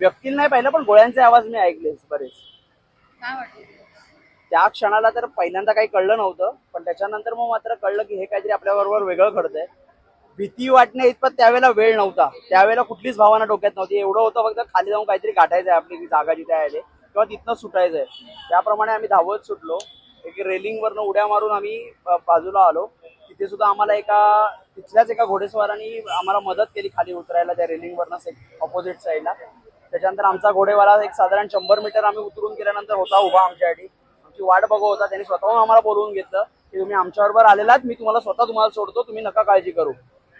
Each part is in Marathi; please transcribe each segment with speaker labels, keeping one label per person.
Speaker 1: व्यक्तीला नाही पाहिलं पण गोळ्यांचे आवाज मी ऐकले बरेच.
Speaker 2: काय
Speaker 1: त्या क्षणाला तर पहिल्यांदा काही कळलं नव्हतं पण त्याच्यानंतर मग मात्र कळलं की हे काहीतरी आपल्याबरोबर वेगळं घडतंय. भीती वाटण्या इतपत त्यावेळेला वेळ नव्हता. त्यावेळेला कुठलीच भावना डोक्यात नव्हती. एवढं होतं फक्त खाली जाऊन काहीतरी गाठायचंय आपली ती जागा जिथे आहे किंवा तिथनं सुटायचंय. त्याप्रमाणे आम्ही धावत सुटलो. एक रेलिंगवरनं उड्या मारून आम्ही बाजूला आलो. तिथे सुद्धा आम्हाला एका तिथल्याच एका घोडेस्वारांनी आम्हाला मदत केली खाली उतरायला त्या रेलिंगवरनं ऑपोजिट साईडला त्याच्यानंतर आमचा घोडेवाला एक साधारण शंभर मीटर आम्ही उतरून गेल्यानंतर होता उभा आमच्यासाठी आमची वाट बघत होता त्यांनी स्वतःहून आम्हाला बोलवून घेतलं की तुम्ही आमच्याबरोबर आलेलात मी तुम्हाला स्वतः तुम्हाला सोडतो तुम्ही नका काळजी करू.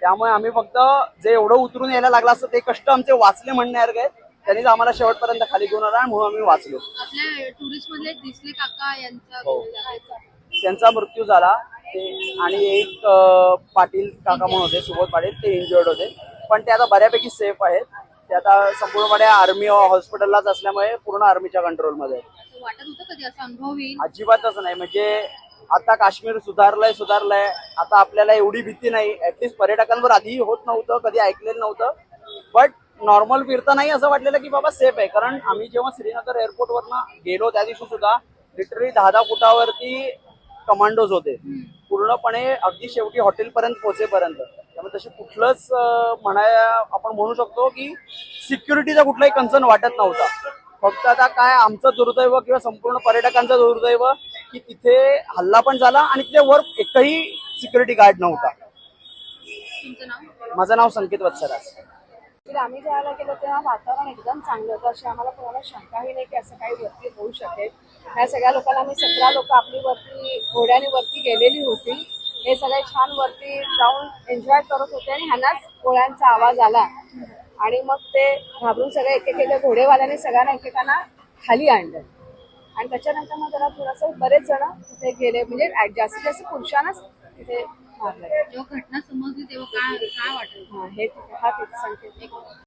Speaker 1: त्यामुळे आम्ही फक्त जे एवढं उतरून यायला लागलं असतं ते कष्ट आमचे वाचले म्हणण्यासारखे आहेत. त्यांनीच आम्हाला शेवटपर्यंत खाली घेऊन आला म्हणून आम्ही वाचलो.
Speaker 2: आपल्या टुरिस्ट मधले दिसले काका यांचा
Speaker 1: हो. त्यांचा मृत्यू झाला. ते आणि एक पाटील काका म्हणून होते सुबोध पाटील ते इंजुर्ड होते. पण ते आता बऱ्यापैकी सेफ आहेत. ते आता संपूर्णपणे आर्मी हॉस्पिटललाच असल्यामुळे पूर्ण आर्मीच्या कंट्रोलमध्ये आहेत.
Speaker 2: असं वाटत होतं कधी? असं अनुभव येईल?
Speaker 1: अजिबातच नाही. म्हणजे आता काश्मीर सुधारलंय सुधारलंय. आता आपल्याला एवढी भीती नाही. ऍटलीस्ट पर्यटकांवर आधी होत नव्हतं कधी ऐकलेलं नव्हतं. बट नॉर्मल फिरता नाही असं वाटलेलं की बाबा सेफ आहे. कारण आम्ही जेव्हा श्रीनगर एअरपोर्टवरनं गेलो त्या दिवशी सुद्धा लिटरली दहा दहा फुटावरती कमांडोज होते. पूर्णपणे अगदी शेवटी हॉटेलपर्यंत पोहोचेपर्यंत. त्यामुळे तशी कुठलंच म्हणाया आपण म्हणू शकतो की सिक्युरिटीचा कुठलाही कन्सर्न वाटत नव्हता. फक्त आता काय आमचं दुर्दैव किंवा संपूर्ण पर्यटकांचं दुर्दैव की तिथे हल्ला पण झाला आणि तिथे वर एकही सिक्युरिटी गार्ड नव्हता.
Speaker 2: तुमचं नाव?
Speaker 1: माझं नाव संकेत वत्सराज.
Speaker 3: आम्ही ज्यावेळेला गेलो तेव्हा वातावरण एकदम चांगलं होतं. अशी आम्हाला कोणाला शंकाही नाही की असं काही वरती होऊ शकेल. ह्या सगळ्या लोकांना आम्ही सतरा लोक आपली वरती घोड्याने वरती गेलेली होती. हे सगळे छान वरती जाऊन एन्जॉय करत होते आणि ह्यांनाच गोळ्यांचा आवाज आला. आणि मग ते घाबरून सगळे एक एक एक घोडेवाल्याने सगळ्यांना एकेकांना खाली आणलं. आणि त्याच्यानंतर मग जरा थोडंसं बरेच जण तिथे गेले. म्हणजे जास्तीत जास्त पुरुषांनाच तिथे मारलं.
Speaker 2: जेव्हा घटना समजली तेव्हा काय काय वाटलं?
Speaker 3: हा हे हा तिथे संकेत.